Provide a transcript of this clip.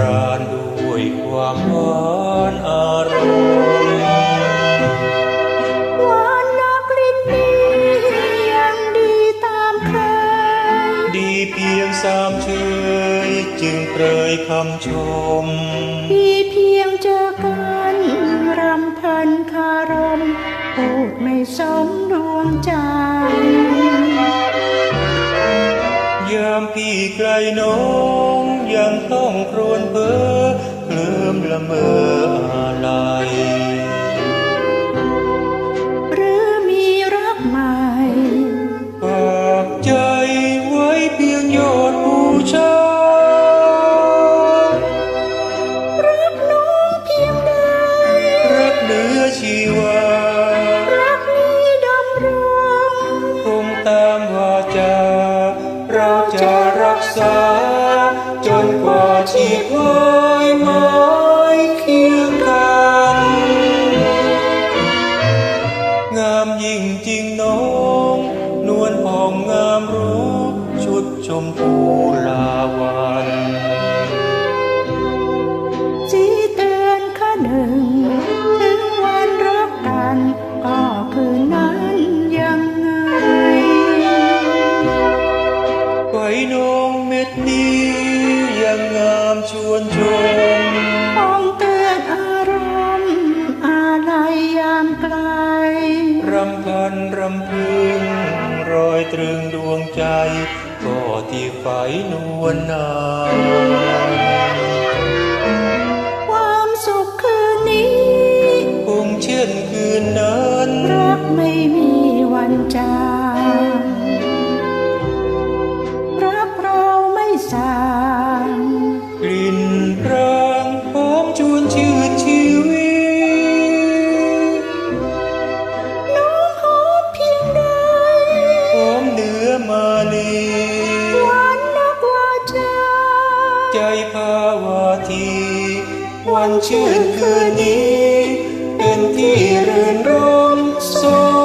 สำราญด้วยความหวานอารมณ์หวานนักลิ้นนี้ยังดีตามเคยดีเพียงสามเชยจึงเปรยคำชมพี่เพียงเจอกันรำพันคารมพูดไม่สมดวงใจยามพี่ไกลน้องยังต้อง ครวญเพ้อเคลิ้มละเมออะไรหรือมีรักใหม่ฝากใจไว้เพียงยอดบูชารักน้องเพียงใดรักเหนือชีวารักนี้ดำรงคงตามวาจาเราจะรักษาจน กว่าชีพหายไม้เคียงกัน งามยิ่งจริงน้อง นวลผ่องงามรู้ชุดชมพูลาวัน ชวนชมมองเตือนอารมณ์อะไรยามไกล รำพันรำพึงรอยตรึงดวงใจ ก็ที่ไฟนวลนาน มาลีวันนักว่าเธใจภาวาทีวันชื่นคืนนี้ เป็นที่รื่นรมสม